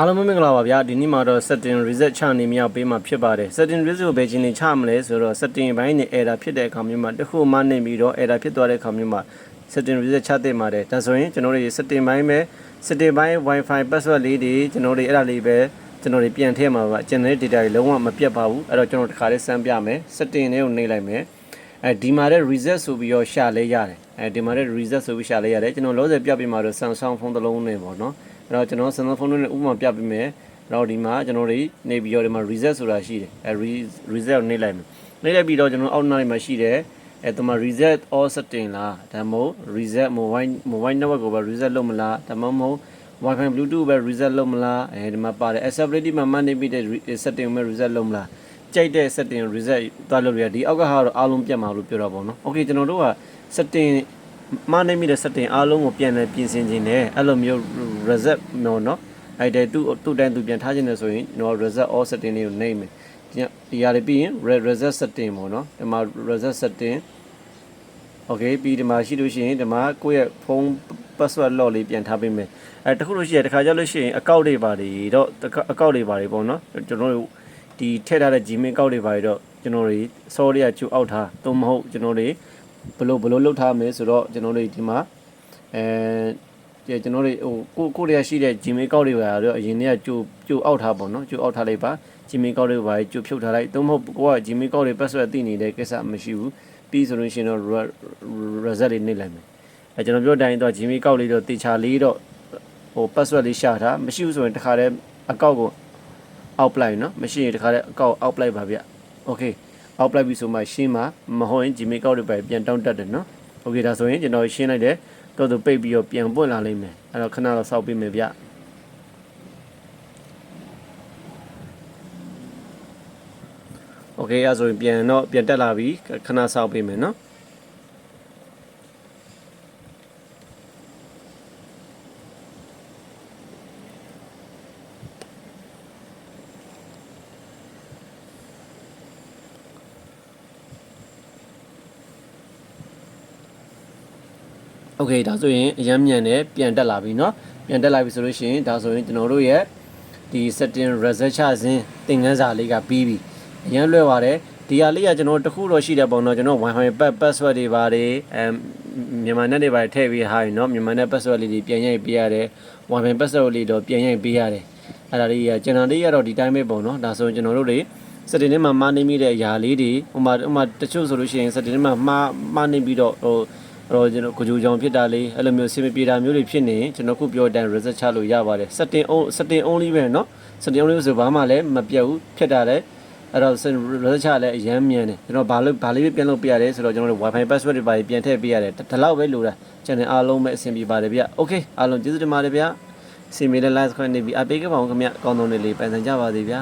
အားလုံးပဲမင်္ဂလာပါဗျာဒီနေ့မှာတော့ setting reset ချနေမြောက်ပေးမှာဖြစ်ပါတယ် setting reset ကိုဘယ်ချိန်နေချမလဲဆိုတော့ setting ဘိုင်းနဲ့ error ဖြစ်တဲ့အခါမျိုးမှာတစ်ခုမှနေပြီးတော့ error ဖြစ်သွားတဲ့အခါမျိုးမှာ setting reset ချတဲ့မှာတယ်ဒါဆိုရင်ကျွန်တော်တို့ setting ဘိုင်းပဲ setting ဘိုင်း wifi password လေးတွေကျွန်တော်တို့အဲ့ဒါလေးပဲကျွန်တော်တို့ပြန်ထည့်မှာပါ generate data တွေလုံးဝမပြတ်ပါဘူးအဲ့တော့ကျွန်တော်တစ်ခါလေးစမ်းပြမယ် setting တွေကိုနှိပ်လိုက်မယ်အဲဒီမှာတဲ့ reset ဆိုပြီးတော့ရှာလဲရတယ်အဲဒီမှာတဲ့ reset ဆိုပြီးရှာလဲရတယ်ကျွန်တော်လောဆယ်ပြပေးမှာတော့ Samsung ဖုန်းတစ်လုံးနဲ့ပေါ့နော် အဲ့တော့ကျွန်တော် Samsung ဖုန်းနဲ့ဥပမာပြပေးမယ်အဲ့တော့ဒီမှာကျွန်တော်တွေနေပြီးတော့ဒီမှာ reset ဆိုတာရှိတယ်အဲ reset ကိုနှိပ်လိုက်မယ်နှိပ်လိုက်ပြီးတော့ကျွန်တော်အောက်နားမှာရှိတယ်အဲဒီမှာ reset all setting လားဒါမှမဟုတ် reset mobile mobile network ကိုပဲ reset လုပ်မလားဒါမှမဟုတ် wifi bluetooth ပဲ reset လုပ်မလားအဲဒီမှာပါတယ် accessibility မှာမှတ်နေပြီးတဲ့ setting ကိုပဲ reset လုပ်မလားကြိုက်တဲ့ setting reset သွားလုပ်ရဒီအောက်ကဟာတော့အားလုံးပြတ်မှာလို့ပြောတာပေါ့နော် okay ကျွန်တော်တို့က setting မှတ်နေမိတဲ့ setting အားလုံးကိုပြန်လည်ပြင်ဆင်ခြင်းနဲ့အဲ့လိုမျိုး result နော်နော်အဲ့ဒါသူ့သူ့တိုင်းသူပြန်ထားခြင်းနဲ့ဆိုရင်နော် result all setting လေးကိုနှိမ့်မယ်ဒီဟာတွေပြီးရင် result setting ပေါ့နော်ဒီမှာ result setting okay ပြီးဒီမှာရှိလို့ရှိရင်ဒီမှာကိုယ့်ရဲ့ဖုန်း password log လေးပြန်ထားပေးမယ်အဲတခုလို့ရှိရတခါကြလို့ရှိရင် account တွေပါတွေတော့ account တွေပါတွေပေါ့နော်ကျွန်တော်တို့ဒီထည့်ထားတဲ့ Gmail account တွေပါတွေတော့ကျွန်တော်တွေ sorry တွေကကျူအောက်ထားသို့မဟုတ်ကျွန်တော်တွေဘလို့ဘလို့လောက်ထားမယ်ဆိုတော့ကျွန်တော်တို့ဒီမှာအဲ ကျွန်တော်တို့ဟိုကိုကိုရရှိတဲ့ Gmail အကောင့်တွေပါတော့အရင်ကကျူကျူအောက်ထားပေါ့နော်ကျူအောက်ထားလိုက်ပါ Gmail အကောင့်တွေပါကျူဖြုတ်ထားလိုက်သို့မဟုတ်ကိုက Gmail အကောင့်တွေ password သိနေတဲ့ကိစ္စမရှိဘူးပြီးဆိုလို့ရှိရင်တော့ reset လေးနှိပ်လိုက်မယ်အဲကျွန်တော်ပြောတိုင်းတော့ Gmail ကောက်လေးတော့တေချာလေးတော့ဟို password လေးရှာထားမရှိဘူးဆိုရင်တခါတည်းအကောက်ကိုအောက်ပလိုက်နော်မရှိရင်တခါတည်းအကောက်အောက်ပလိုက်ပါဗျ okay အောက်ပလိုက်ပြီဆိုမှရှင်းမှာမဟုတ်ရင် Gmail ကောက်တွေပဲပြန်တောင်းတက်တယ်နော် okay ဒါဆိုရင်ကျွန်တော်ရှင်းလိုက်တယ် တော့သူပိတ်ပြီးတော့ပြန်ပွင့်လာလိမ့်မယ်အဲ့တော့ခဏတော့စောက်ပေးမယ်ဗျ okay အဲ့ဆိုရင်ပြန်တော့ပြန်တက်လာပြီခဏစောက်ပေးမယ်နော် โอเคဒါဆိုရင်အရမ်းမြန်တယ်ပြန်တက်လာပြီเนาะပြန်တက်လာပြီဆိုလို့ရှိရင်ဒါဆိုရင်ကျွန်တော်တို့ရဲ့ဒီ setting reset ချစဉ်သင်ခန်းစာလေးကပြီးပြီအရမ်းလွယ်ပါတယ်ဒီဟာလေးကကျွန်တော်တခုတော့ရှိတယ်ပေါ့နော်ကျွန်တော် wifi password တွေပါတယ်အဲမြန်မာ net တွေပါတယ်ထည့်ပြီးဟာရင်เนาะမြန်မာ net password လေးတွေပြန်ရိုက်ပေးရတယ် wifi password လေးတော့ပြန်ရိုက်ပေးရတယ်အဲ့ဒါလေးကကျွန်တော်လေးကတော့ဒီတိုင်းပဲပေါ့နော်ဒါဆိုရင်ကျွန်တော်တို့တွေ setting ထဲမှာမှားနေမိတဲ့အရာလေးတွေဥမာဥမာတချို့ဆိုလို့ရှိရင် setting ထဲမှာမှားမှားနေပြီးတော့ဟို အဲ့တော့ကျွန်တော်ကိုကြိုကြောင်ဖြစ်တာလေးအဲ့လိုမျိုးစင်မပြေတာမျိုးတွေဖြစ်နေရင်ကျွန်တော်ခုပြောတဲ့အတိုင်း reset ချလို့ရပါတယ် setting on setting only ပဲเนาะ setting only ဆိုဘာမှလည်းမပြတ်ဘူးဖြစ်တာလည်းအဲ့တော့ reset ချလည်းအရမ်းမြန်တယ်ကျွန်တော်ဘာလို့ဘာလေးပဲပြန်လုပ်ပြရတယ်ဆိုတော့ကျွန်တော်တို့ wifi password တွေပါပြန်ထည့်ပေးရတယ်ဒီလောက်ပဲလိုတာ channel အားလုံးပဲအဆင်ပြေပါတယ်ဗျ okay အားလုံးကျေးဇူးတင်ပါတယ်ဗျစီမီတဲ့ live ခွင့်နေပြီးအပေးကပောင်ခင်ဗျကောင်းသောနေ့လေးပိုင်ဆိုင်ကြပါစေဗျ